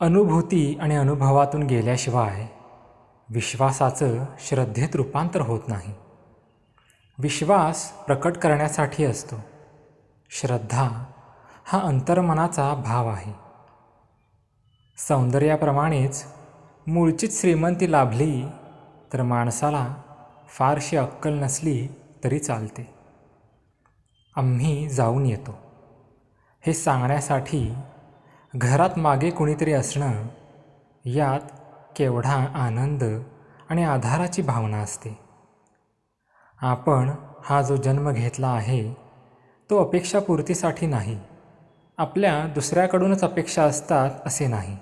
अनुभूती आणि अनुभवातून गेल्याशिवाय विश्वासाचं श्रद्धेत रूपांतर होत नाही. विश्वास प्रकट करण्यासाठी असतो. श्रद्धा हा अंतर्मनाचा भाव आहे. सौंदर्याप्रमाणेच मूळचीच श्रीमंती लाभली तर माणसाला फारशी अक्कल नसली तरी चालते. आम्ही जाऊन येतो. हे सांगण्यासाठी घरात मागे कुणीतरी असणं यात केवढा आनंद आणि आधाराची भावना असते. आपण हा जो जन्म घेतला आहे तो अपेक्षापूर्तीसाठी नाही. आपल्या दुसऱ्याकडूनच अपेक्षा असतात असे नाही.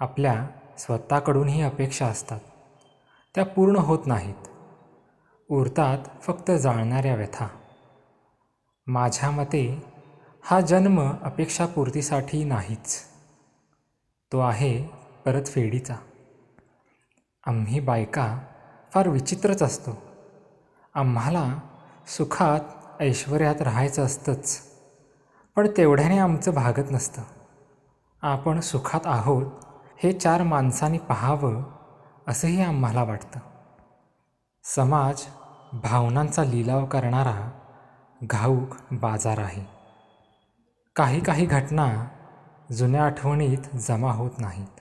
आपल्या स्वतःकडूनही अपेक्षा असतात. त्या पूर्ण होत नाहीत. उरतात फक्त जाळणाऱ्या व्यथा. माझ्या मते हा जन्म अपेक्षापूर्तीसाठी नाहीच. तो आहे परतफेडीचा. आम्ही बायका फार विचित्रच असतो. आम्हाला सुखात ऐश्वर्यात राहायचं असतंच. पण तेवढ्याने आमचं भागत नसतं. आपण सुखात आहोत हे चार माणसांनी पाहावं असंही आम्हाला वाटतं. समाज भावनांचा लिलाव करणारा घाऊक बाजार आहे. काही काही घटना जुन्या आठवणीत जमा होत नाहीत.